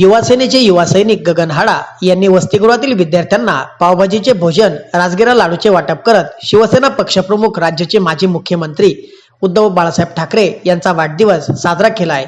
युवासेनेचे युवा सैनिक गगन हाडा यांनी वसतिगृहातील विद्यार्थ्यांना पावभाजीचे भोजन राजगिरा लाडूचे वाटप करत शिवसेना पक्षप्रमुख राज्याचे माजी मुख्यमंत्री उद्धव बाळासाहेब ठाकरे यांचा वाढदिवस साजरा केला आहे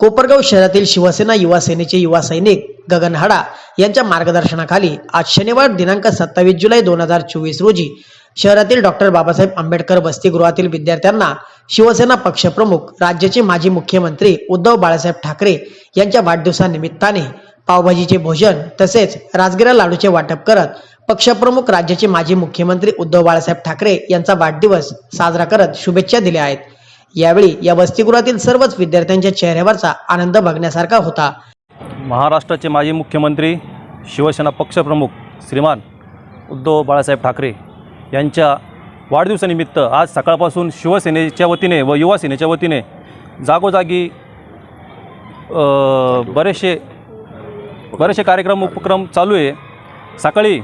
कोपरगाव शहरातील शिवसेना युवा सेनेचे युवा सैनिक गगन हाडा यांच्या मार्गदर्शनाखाली आज शनिवार दिनांक सत्तावीस जुलै दोन हजार चोवीस रोजी शहरातील डॉक्टर बाबासाहेब आंबेडकर वसतिगृहातील विद्यार्थ्यांना शिवसेना पक्षप्रमुख राज्याचे माजी मुख्यमंत्री उद्धव बाळासाहेब ठाकरे यांच्या वाढदिवसानिमित्ताने पावभाजीचे भोजन तसेच राजगिरा लाडूचे वाटप करत पक्षप्रमुख राज्याचे माजी मुख्यमंत्री उद्धव बाळासाहेब ठाकरे यांचा वाढदिवस साजरा करत शुभेच्छा दिल्या आहेत. यावेळी या वसतिगृहातील सर्वच विद्यार्थ्यांच्या चेहऱ्यावरचा आनंद बघण्यासारखा होता. महाराष्ट्राचे माजी मुख्यमंत्री शिवसेना पक्षप्रमुख श्रीमान उद्धव बाळासाहेब ठाकरे यांच्या वाढदिवसानिमित्त आज सकाळपासून शिवसेनेच्या वतीने व युवा सेनेच्या वतीने जागोजागी बरेचसे बरेचसे कार्यक्रम उपक्रम चालू आहे. सकाळी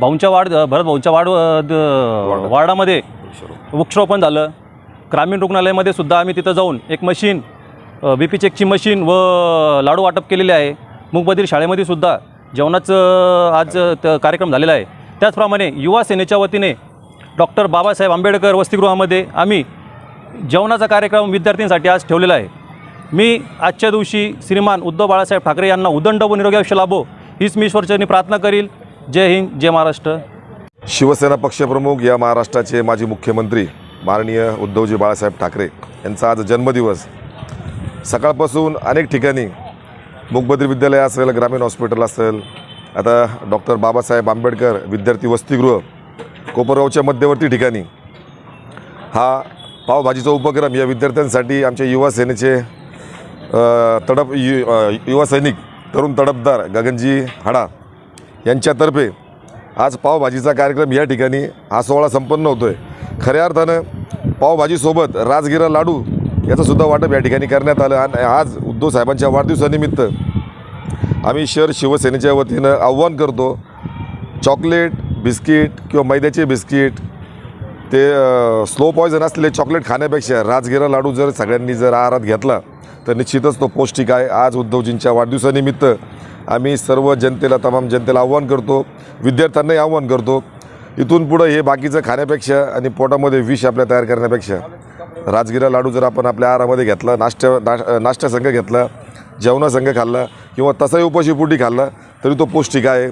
भाऊंच्या वाढ भरत भाऊंच्या वाढ द- वार्डामध्ये वृक्षरोपण झालं. ग्रामीण रुग्णालयामध्ये सुद्धा आम्ही तिथं जाऊन एक मशीन बी पी चेकची मशीन व लाडू वाटप केलेले आहे. मुकबधीर शाळेमध्ये सुद्धा जेवणाचं आज त- कार्यक्रम झालेला आहे. त्याचप्रमाणे युवा सेनेच्या वतीने डॉक्टर बाबासाहेब आंबेडकर वसतिगृहामध्ये आम्ही जेवणाचा कार्यक्रम विद्यार्थ्यांसाठी आज ठेवलेला आहे. मी आजच्या दिवशी श्रीमान उद्धव बाळासाहेब ठाकरे यांना उदंड व निरोगी आयुष्य लाभो हीच मी ईश्वरचरणी प्रार्थना करील. जय हिंद जय महाराष्ट्र. शिवसेना पक्षप्रमुख या महाराष्ट्राचे माजी मुख्यमंत्री माननीय उद्धवजी बाळासाहेब ठाकरे यांचा आज जन्मदिवस. सकाळपासून अनेक ठिकाणी मुखबद्री विद्यालय असेल ग्रामीण हॉस्पिटल असेल आता डॉक्टर बाबासाहेब आंबेडकर विद्यार्थी वसतिगृह कोपरगावच्या मध्यवर्ती ठिकाणी हा पावभाजीचा उपक्रम या विद्यार्थ्यांसाठी आमच्या युवा सेनेचे तडप यु युवा सैनिक तरुण तडपदार गगनजी हाडा यांच्यातर्फे आज पावभाजीचा कार्यक्रम या ठिकाणी हा सोहळा संपन्न होतो आहे खऱ्या अर्थानं पावभाजीसोबत राजगिरा लाडू याचंसुद्धा वाटप या ठिकाणी करण्यात आलं आणि आज उद्धव साहेबांच्या वाढदिवसानिमित्त आम्ही शहर शिवसेनेच्या वतीनं आव्हान करतो. चॉकलेट बिस्किट किंवा मैद्याचे बिस्किट ते स्लो पॉयझन असलेले चॉकलेट खाण्यापेक्षा राजगिरा लाडू जर सगळ्यांनी जर आहारात घेतला तर निश्चितच तो पौष्टिक आहे. आज उद्धवजींच्या वाढदिवसानिमित्त आम्ही सर्व जनतेला तमाम जनतेला आव्हान करतो विद्यार्थ्यांनाही आव्हान करतो इथून पुढं हे बाकीचं खाण्यापेक्षा आणि पोटामध्ये विष आपल्या तयार करण्यापेक्षा राजगिरा लाडू जर आपण आपल्या आहारामध्ये घेतला नाश्त्या नाश नाश्त्यासंघ घेतला जेवणासंघ खाल्ला किंवा तसाही उपाशीपोटी खाल्ला तरी तो पौष्टिक आहे.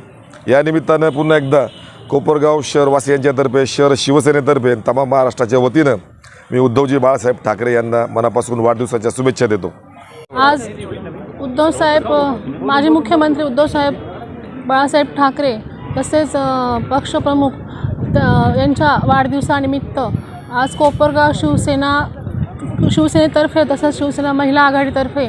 या निमित्तानं पुन्हा एकदा कोपरगाव शहरवासियांच्यातर्फे शहर शिवसेनेतर्फे तमाम महाराष्ट्राच्या वतीनं मी उद्धवजी बाळासाहेब ठाकरे यांना मनापासून वाढदिवसाच्या शुभेच्छा देतो. आज उद्धवसाहेब माजी मुख्यमंत्री उद्धव साहेब बाळासाहेब ठाकरे तसेच पक्षप्रमुख यांच्या वाढदिवसानिमित्त आज कोपरगाव शिवसेना शिवसेनेतर्फे तसंच शिवसेना महिला आघाडीतर्फे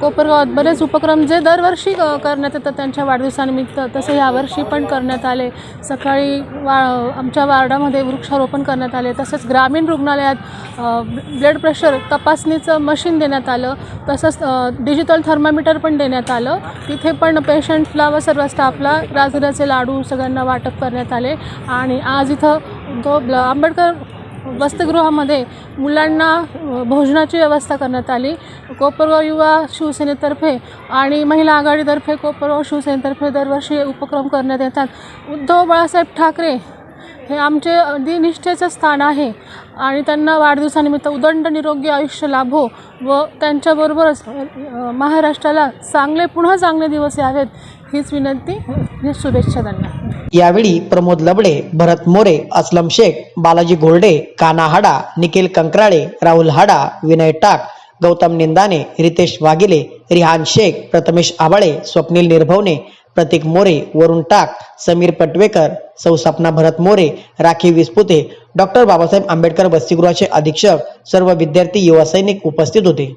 कोपरगावात बरेच उपक्रम जे दरवर्षी करण्यात येतात त्यांच्या वाढदिवसानिमित्त तसे यावर्षी पण करण्यात आले. सकाळी वा आमच्या वार्डामध्ये वृक्षारोपण करण्यात आले. तसंच ग्रामीण रुग्णालयात ब्लड प्रेशर तपासणीचं मशीन देण्यात आलं. तसंच डिजिटल थर्मामीटर पण देण्यात आलं. तिथे पण पेशंटला व सर्व स्टाफला राजगिराचे लाडू सगळ्यांना वाटप करण्यात आले. आणि आज इथं तो आंबेडकर वसतिगृहामध्ये मुलांना भोजनाची व्यवस्था करण्यात आली. कोपरगाव युवा शिवसेनेतर्फे आणि महिला आघाडीतर्फे कोपरगाव शिवसेनेतर्फे दरवर्षी उपक्रम करण्यात येतात. उद्धव बाळासाहेब ठाकरे हे आमचे अगदी निष्ठेचं स्थान आहे आणि त्यांना वाढदिवसानिमित्त उदंड निरोगी आयुष्य लाभो व त्यांच्याबरोबरच महाराष्ट्राला चांगले पुन्हा चांगले दिवस यावेत हीच विनंती ही शुभेच्छा त्यांना. यावेळी प्रमोद लबडे भरत मोरे असलम शेख बालाजी घोरडे काना हाडा निखिल कंकराळे राहुल हाडा विनय टाक गौतम निंदाने रितेश वागिले रिहान शेख प्रथमेश आबाळे स्वप्नील निर्भवने प्रतीक मोरे वरुण टाक समीर पटवेकर सौ भरत मोरे राखी विस्पुते डॉक्टर बाबासाहेब आंबेडकर वसतिगृहाचे अधीक्षक सर्व विद्यार्थी युवा सैनिक उपस्थित होते.